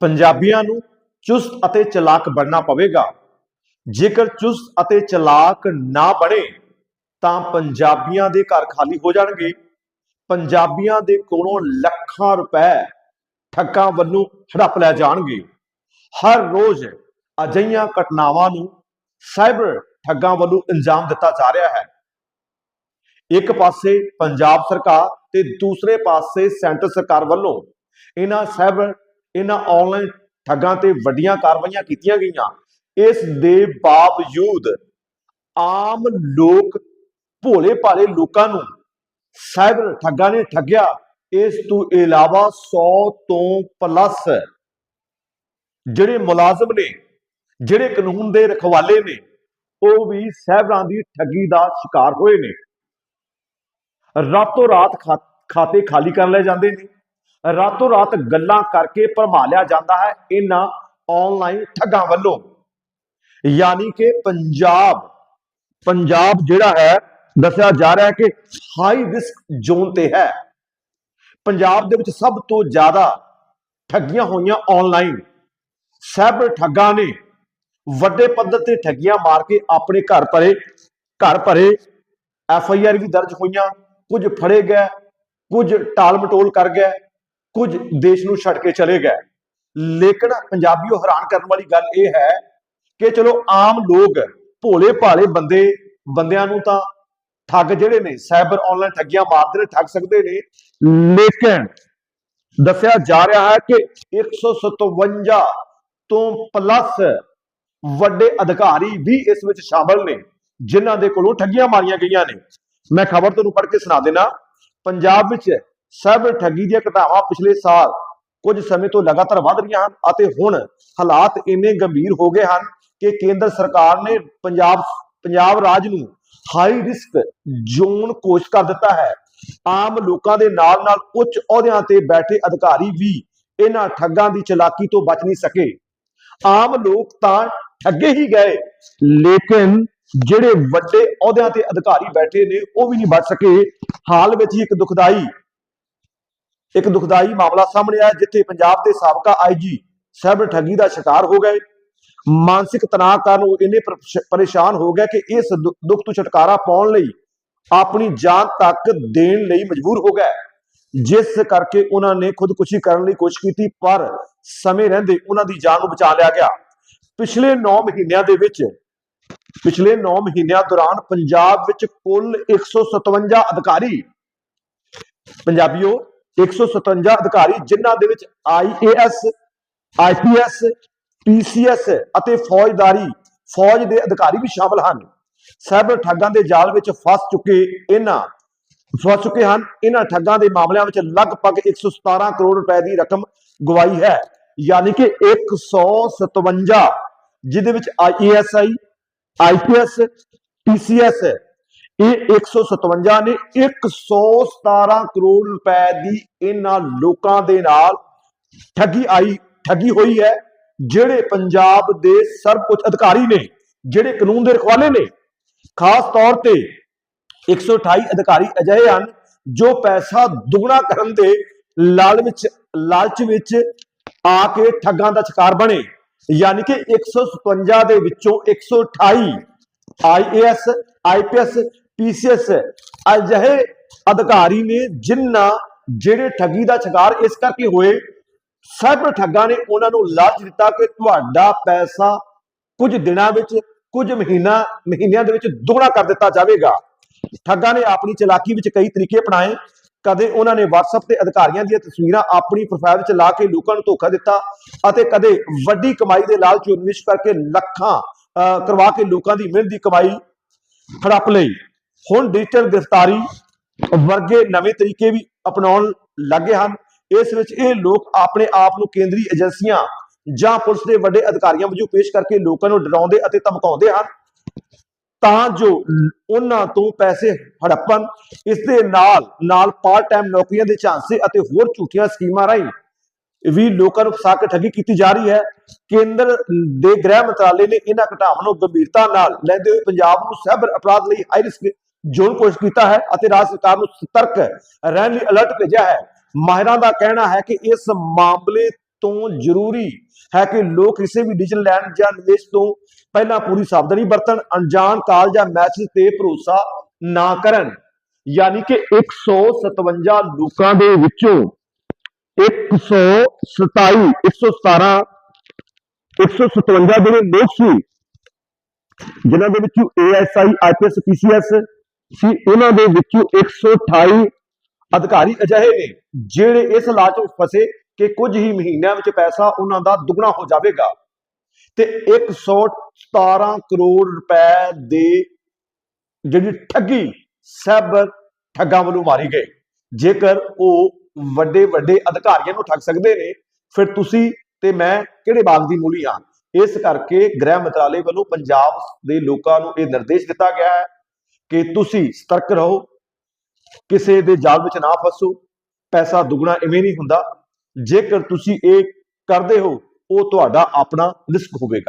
ਪੰਜਾਬੀਆਂ ਨੂੰ ਚੁਸਤ ਅਤੇ ਚਲਾਕ ਬਣਨਾ ਪਵੇਗਾ। ਜੇਕਰ ਚੁਸਤ ਅਤੇ ਚਲਾਕ ਨਾ ਬਣੇ, ਤਾਂ ਪੰਜਾਬੀਆਂ ਦੇ ਘਰ ਖਾਲੀ ਹੋ ਜਾਣਗੇ। ਪੰਜਾਬੀਆਂ ਦੇ ਕੋਲੋਂ ਲੱਖਾਂ ਰੁਪਏ ਠੱਗਾਂ ਵੱਲੋਂ ਹੜੱਪ ਲੈ ਜਾਣਗੇ। ਹਰ ਰੋਜ਼ ਅਜਈਆਂ ਘਟਨਾਵਾਂ ਨੂੰ ਸਾਈਬਰ ਠੱਗਾਂ ਵੱਲੋਂ ਅੰਜਾਮ ਦਿੱਤਾ ਜਾ ਰਿਹਾ ਹੈ। ਇੱਕ ਪਾਸੇ ਪੰਜਾਬ ਸਰਕਾਰ ਤੇ ਦੂਸਰੇ ਪਾਸੇ ਸੈਂਟਰ ਸਰਕਾਰ ਵੱਲੋਂ ਇਹਨਾਂ ਸਾਈਬਰ ਇਹਨਾਂ ਆਨਲਾਈਨ ਠੱਗਾਂ ਤੇ ਵੱਡੀਆਂ ਕਾਰਵਾਈਆਂ ਕੀਤੀਆਂ ਗਈਆਂ। ਇਸ ਦੇ ਬਾਵਜੂਦ ਆਮ ਲੋਕ ਭੋਲੇ ਭਾਲੇ ਲੋਕਾਂ ਨੂੰ ਸਾਈਬਰ ਠੱਗਾਂ ਨੇ ਠੱਗਿਆ। ਇਸ ਤੋਂ ਇਲਾਵਾ 100 ਤੋਂ ਪਲੱਸ ਜਿਹੜੇ ਮੁਲਾਜ਼ਮ ਨੇ, ਜਿਹੜੇ ਕਾਨੂੰਨ ਦੇ ਰਖਵਾਲੇ ਨੇ, ਉਹ ਵੀ ਸਾਈਬਰਾਂ ਦੀ ਠੱਗੀ ਦਾ ਸ਼ਿਕਾਰ ਹੋਏ ਨੇ। ਰਾਤੋਂ ਰਾਤ ਖਾ- ਖਾਤੇ ਖਾਲੀ ਕਰ ਲਏ ਜਾਂਦੇ ਨੇ। ਰਾਤੋਂ ਰਾਤ ਗੱਲਾਂ ਕਰਕੇ ਭਰਮਾ ਲਿਆ ਜਾਂਦਾ ਹੈ। ਇਹਨਾਂ ਆਨਲਾਈਨ ਠੱਗਾਂ ਵੱਲੋਂ। ਯਾਨੀ ਕਿ ਪੰਜਾਬ ਪੰਜਾਬ ਜਿਹੜਾ ਹੈ, ਦੱਸਿਆ ਜਾ ਰਿਹਾ ਹੈ ਕਿ ਹਾਈ ਰਿਸਕ ਜ਼ੋਨ ਤੇ ਹੈ। ਪੰਜਾਬ ਦੇ ਵਿੱਚ ਸਭ ਤੋਂ ਜ਼ਿਆਦਾ ਠੱਗੀਆਂ ਹੋਈਆਂ ਆਨਲਾਈਨ ਸਾਈਬਰ ਠੱਗਾਂ ਨੇ ਵੱਡੇ ਪੱਧਰ ਤੇ ਠੱਗੀਆਂ ਮਾਰ ਕੇ ਆਪਣੇ ਘਰ ਭਰੇ ਘਰ ਭਰੇ ਐਫ ਆਈ ਆਰ ਵੀ ਦਰਜ ਹੋਈਆਂ। ਕੁਝ ਫੜੇ ਗਏ, ਕੁਝ ਟਾਲ ਮਟੋਲ ਕਰ ਗਏ। ਕੁਝ ਦੇਸ਼ ਨੂੰ ਛੱਡ ਕੇ ਚਲੇ ਗਏ। ਲੇਕਿਨ ਪੰਜਾਬੀਓ ਹੈਰਾਨ ਕਰਨ ਵਾਲੀ ਗੱਲ ਇਹ ਹੈ ਕਿ ਚਲੋ ਆਮ ਲੋਕ ਭੋਲੇ ਭਾਲੇ ਬੰਦੇ, ਬੰਦਿਆਂ ਨੂੰ ਤਾਂ ਠੱਗ ਜਿਹੜੇ ਨੇ, ਸਾਈਬਰ ਆਨਲਾਈਨ ਠੱਗੀਆਂ ਮਾਰਦੇ ਨੇ, ਠੱਗ ਸਕਦੇ ਨੇ। ਲੇਕਿਨ ਦੱਸਿਆ ਜਾ ਰਿਹਾ ਹੈ ਕਿ 157 ਤੋਂ ਪਲੱਸ ਵੱਡੇ ਅਧਿਕਾਰੀ ਵੀ ਇਸ ਵਿੱਚ ਸ਼ਾਮਲ ਨੇ, ਜਿਨ੍ਹਾਂ ਦੇ ਕੋਲੋਂ ਠੱਗੀਆਂ ਮਾਰੀਆਂ ਗਈਆਂ ਨੇ। ਮੈਂ ਖਬਰ ਤੁਹਾਨੂੰ ਪੜ੍ਹ ਕੇ ਸੁਣਾ ਦੇਣਾ ਪੰਜਾਬ ਵਿੱਚ ਸਭ ਠੱਗੀ ਦੀਆਂ ਘਟਨਾਵਾਂ ਪਿਛਲੇ ਸਾਲ ਕੁਝ ਸਮੇਂ ਤੋਂ ਲਗਾਤਾਰ ਵੱਧ ਰਹੀਆਂ ਹਨ ਅਤੇ ਹੁਣ ਹਾਲਾਤ ਇੰਨੇ ਗੰਭੀਰ ਹੋ ਗਏ ਹਨ ਕਿ ਕੇਂਦਰ ਸਰਕਾਰ ਨੇ ਪੰਜਾਬ ਪੰਜਾਬ ਰਾਜ ਨੂੰ ਹਾਈ ਰਿਸਕ ਜ਼ੋਨ ਘੋਸ਼ਿਤ ਕਰ ਦਿੱਤਾ ਹੈ। ਆਮ ਲੋਕਾਂ ਦੇ ਨਾਲ ਨਾਲ ਉੱਚ ਅਹੁਦਿਆਂ ਤੇ ਬੈਠੇ ਅਧਿਕਾਰੀ ਵੀ ਇਹਨਾਂ ਠੱਗਾਂ ਦੀ ਚਲਾਕੀ ਤੋਂ ਬਚ ਨਹੀਂ ਸਕੇ। ਆਮ ਲੋਕ ਤਾਂ ਠੱਗੇ ਹੀ ਗਏ, ਲੇਕਿਨ ਜਿਹੜੇ ਵੱਡੇ ਅਹੁਦਿਆਂ ਤੇ ਅਧਿਕਾਰੀ ਬੈਠੇ ਨੇ ਉਹ ਵੀ ਨਹੀਂ ਬਚ ਸਕੇ। ਹਾਲ ਵਿੱਚ ਹੀ ਇੱਕ ਦੁਖਦਾਈ ਇੱਕ ਦੁਖਦਾਈ ਮਾਮਲਾ ਸਾਹਮਣੇ ਆਇਆ, ਜਿੱਥੇ ਪੰਜਾਬ ਦੇ ਸਾਬਕਾ ਆਈਜੀ ਸਾਈਬਰ ਠੱਗੀ ਦਾ ਸ਼ਿਕਾਰ ਹੋ ਗਏ। ਮਾਨਸਿਕ ਤਣਾਅ ਕਾਰਨ ਉਹ ਇੰਨੇ ਪਰੇਸ਼ਾਨ ਹੋ ਗਏ ਕਿ ਇਸ ਦੁੱਖ ਤੋਂ ਛੁਟਕਾਰਾ ਪਾਉਣ ਲਈ ਆਪਣੀ ਜਾਨ ਤੱਕ ਦੇਣ ਲਈ ਮਜਬੂਰ ਹੋ ਗਏ। ਜਿਸ ਕਰਕੇ ਉਹਨਾਂ ਨੇ ਖੁਦਕੁਸ਼ੀ ਕਰਨ ਲਈ ਕੋਸ਼ਿਸ਼ ਕੀਤੀ, ਪਰ ਸਮੇਂ ਰਹਿੰਦੇ ਉਹਨਾਂ ਦੀ ਜਾਨ ਨੂੰ ਬਚਾ ਲਿਆ ਗਿਆ। ਪਿਛਲੇ 9 ਮਹੀਨਿਆਂ ਦੇ ਵਿੱਚ, ਪਿਛਲੇ 9 ਮਹੀਨਿਆਂ ਦੌਰਾਨ ਪੰਜਾਬ ਵਿੱਚ ਕੁੱਲ 157 ਅਧਿਕਾਰੀ ਪੰਜਾਬੀਓ 157 ਅਧਿਕਾਰੀ ਜਿਨ੍ਹਾਂ ਦੇ ਵਿੱਚ ਆਈਏਐਸ ਆਈਪੀਐਸ ਪੀਸੀਐਸ ਅਤੇ ਫੌਜਦਾਰੀ, ਫੌਜ ਦੇ ਅਧਿਕਾਰੀ ਵੀ ਸ਼ਾਮਲ ਹਨ। ਸਾਈਬਰ ਠੱਗਾਂ ਦੇ ਜਾਲ ਵਿੱਚ ਫਸ ਚੁੱਕੇ ਇਹਨਾਂ, ਫਸ ਚੁੱਕੇ ਹਨ। ਇਹਨਾਂ ਠੱਗਾਂ ਦੇ ਮਾਮਲਿਆਂ ਵਿੱਚ ਲਗਭਗ 117 ਕਰੋੜ ਰੁਪਏ ਦੀ ਰਕਮ ਗਵਾਈ ਹੈ। ਯਾਨੀ ਕਿ 157 ਜਿਹਦੇ ਵਿੱਚ ਆਈਏਐਸਆਈ ਆਈਪੀਐਸ ਪੀਸੀਐਸ ਇਹ 157 ਨੇ 117 ਕਰੋੜ ਰੁਪਏ ਦੀ ਇਹਨਾਂ ਲੋਕਾਂ ਦੇ ਨਾਲ ਠੱਗੀ ਆਈ, ਠੱਗੀ ਹੋਈ ਹੈ, ਜਿਹੜੇ ਪੰਜਾਬ ਦੇ ਸਰਵਉੱਚ ਅਧਿਕਾਰੀ ਨੇ, ਜਿਹੜੇ ਕਾਨੂੰਨ ਦੇ ਰਖਵਾਲੇ ਨੇ, ਖਾਸ ਤੌਰ ਤੇ 128 ਅਧਿਕਾਰੀ ਅਜਿਹੇ ਹਨ ਜੋ ਪੈਸਾ ਦੁੱਗਣਾ ਕਰਨ ਦੇ ਲਾਲ ਵਿੱਚ, ਲਾਲਚ ਵਿੱਚ ਆ ਕੇ ਠੱਗਾਂ ਦਾ ਸ਼ਿਕਾਰ ਬਣੇ। ਯਾਨੀ ਕਿ 157 ਦੇ ਵਿੱਚੋਂ 128 ਆਈਏਐਸ ਆਈਪੀਐਸ ਪੀਸੀਐਸ ਅਜਿਹੇ ਅਧਿਕਾਰੀ ਨੇ ਜਿਨ੍ਹਾਂ ਜਿਹੜੇ ਠੱਗੀ ਦਾ ਸ਼ਿਕਾਰ ਇਸ ਕਰਕੇ ਹੋਏ ਸਭ ਠੱਗਾਂ ਨੇ ਉਹਨਾਂ ਨੂੰ ਲਾਲਚ ਦਿੱਤਾ ਕਿ ਤੁਹਾਡਾ ਪੈਸਾ ਕੁਝ ਦਿਨਾਂ ਵਿੱਚ ਕੁਝ ਮਹੀਨਾ ਮਹੀਨਿਆਂ ਦੇ ਵਿੱਚ ਦੁੱਗਣਾ ਕਰ ਦਿੱਤਾ ਜਾਵੇਗਾ। ਠੱਗਾਂ ਨੇ ਆਪਣੀ ਚਲਾਕੀ ਵਿੱਚ ਕਈ ਤਰੀਕੇ ਅਪਣਾਏ। ਕਦੇ ਉਹਨਾਂ ਨੇ WhatsApp ਤੇ ਅਧਿਕਾਰੀਆਂ ਦੀਆਂ ਤਸਵੀਰਾਂ ਆਪਣੀ ਪ੍ਰੋਫਾਈਲ ਵਿੱਚ ਲਾ ਕੇ ਲੋਕਾਂ ਨੂੰ ਧੋਖਾ ਦਿੱਤਾ ਅਤੇ ਕਦੇ ਵੱਡੀ ਕਮਾਈ ਦੇ ਲਾਲਚ ਵਿੱਚ ਕਰਕੇ ਲੱਖਾਂ ਅਹ, ਕਰਵਾ ਕੇ ਲੋਕਾਂ ਦੀ ਮਿਹਨਤ ਦੀ ਕਮਾਈ ਹੜੱਪ ਲਈ। ਹੁਣ ਡਿਜੀਟਲ ਗ੍ਰਿਫਤਾਰੀ ਵਰਗੇ ਨਵੇਂ ਤਰੀਕੇ ਵੀ ਅਪਣਾਉਣ ਲੱਗੇ ਹਨ। ਇਸ ਵਿੱਚ ਇਹ ਲੋਕ ਆਪਣੇ ਆਪ ਨੂੰ ਕੇਂਦਰੀ ਏਜੰਸੀਆਂ ਜਾਂ ਪੁਲਿਸ ਦੇ ਵੱਡੇ ਅਧਿਕਾਰੀਆਂ ਵਜੋਂ ਪੇਸ਼ ਕਰਕੇ ਲੋਕਾਂ ਨੂੰ ਡਰਾਉਂਦੇ ਅਤੇ ਧਮਕਾਉਂਦੇ ਹਨ। ਤਾਂ ਜੋ ਉਹਨਾਂ ਤੋਂ ਪੈਸੇ ਹੜੱਪਣ, ਇਸ ਦੇ ਨਾਲ ਨਾਲ ਪਾਰਟ ਟਾਈਮ ਨੌਕਰੀਆਂ ਦੇ ਝਾਂਸੇ ਅਤੇ ਹੋਰ ਝੂਠੀਆਂ ਸਕੀਮਾਂ ਰਾਹੀਂ ਵੀ ਲੋਕਾਂ ਨੂੰ ਫਸਾ ਕੇ ਠੱਗੀ ਕੀਤੀ ਜਾ ਰਹੀ ਹੈ। ਕੇਂਦਰ ਦੇ ਗ੍ਰਹਿ ਮੰਤਰਾਲੇ ਨੇ ਇਹਨਾਂ ਘਟਨਾਵਾਂ ਨੂੰ ਗੰਭੀਰਤਾ ਨਾਲ ਲੈਂਦੇ ਹੋਏ ਪੰਜਾਬ ਨੂੰ ਸਾਈਬਰ ਅਪਰਾਧ ਲਈ ਹਾਈ ਰਿਸਕ ਜ਼ੋਨ ਘੋਸ਼ਿਤ ਕੀਤਾ ਹੈ ਅਤੇ ਰਾਜ ਸਰਕਾਰ ਨੂੰ ਸਤਰਕ ਰਹਿਣ ਲਈ ਅਲਰਟ ਭੇਜਿਆ ਹੈ, ਮਾਹਿਰਾਂ ਦਾ ਕਹਿਣਾ ਹੈ ਕਿ ਇਸ ਮਾਮਲੇ ਤੋਂ ਜ਼ਰੂਰੀ ਹੈ ਕਿ ਲੋਕ ਕਿਸੇ ਵੀ ਡਿਜੀਟਲ ਲੈਣ ਜਾਂ ਨਿਵੇਸ਼ ਤੋਂ ਪਹਿਲਾਂ ਪੂਰੀ ਸਾਵਧਾਨੀ ਵਰਤਣ, ਅਣਜਾਣ ਕਾਲ ਜਾਂ ਮੈਸੇਜ ਤੇ ਭਰੋਸਾ ਨਾ ਕਰਨ। ਯਾਨੀ ਕਿ 157 ਲੋਕਾਂ ਦੇ ਵਿੱਚੋਂ 127 117 157 ਜਿਹੜੇ ਲੋਕ ਸੀ, ਜਿਨ੍ਹਾਂ ਦੇ ਵਿੱਚੋਂ ASI IPS PCS ਸੀ ਉਹਨਾਂ ਦੇ ਵਿੱਚੋਂ 128 ਅਧਿਕਾਰੀ ਅਜਿਹੇ ਨੇ ਜਿਹੜੇ ਇਸ ਲਾਲਚ ਵਿੱਚ ਫਸੇ ਕਿ ਕੁਝ ਹੀ ਮਹੀਨਿਆਂ ਵਿੱਚ ਪੈਸਾ ਉਹਨਾਂ ਦਾ ਦੁੱਗਣਾ ਹੋ ਜਾਵੇਗਾ। ਤੇ 117 ਕਰੋੜ ਰੁਪਏ ਦੇ ਜਿਹੜੀ ਠੱਗੀ ਸਭ ਠੱਗਾਂ ਵੱਲੋਂ ਮਾਰੀ ਗਈ। ਜੇਕਰ ਉਹ ਵੱਡੇ ਵੱਡੇ ਅਧਿਕਾਰੀਆਂ ਨੂੰ ਠੱਗ ਸਕਦੇ ਨੇ, ਫਿਰ ਤੁਸੀਂ ਤੇ ਮੈਂ ਕਿਹੜੇ ਬਾਗ ਦੀ ਮੂਲੀ ਹਾਂ? ਇਸ ਕਰਕੇ ਗ੍ਰਹਿ ਮੰਤਰਾਲੇ ਵੱਲੋਂ ਪੰਜਾਬ ਦੇ ਲੋਕਾਂ ਨੂੰ ਇਹ ਨਿਰਦੇਸ਼ ਦਿੱਤਾ ਗਿਆ ਹੈ ਕਿ ਤੁਸੀਂ ਸਤਰਕ ਰਹੋ, ਕਿਸੇ ਦੇ ਜਾਲ ਵਿੱਚ ਨਾ ਫਸੋ, ਪੈਸਾ ਦੁੱਗਣਾ ਇਵੇਂ ਨਹੀਂ ਹੁੰਦਾ। ਜੇਕਰ ਤੁਸੀਂ ਇਹ ਕਰਦੇ ਹੋ, ਉਹ ਤੁਹਾਡਾ ਆਪਣਾ ਰਿਸਕ ਹੋਵੇਗਾ।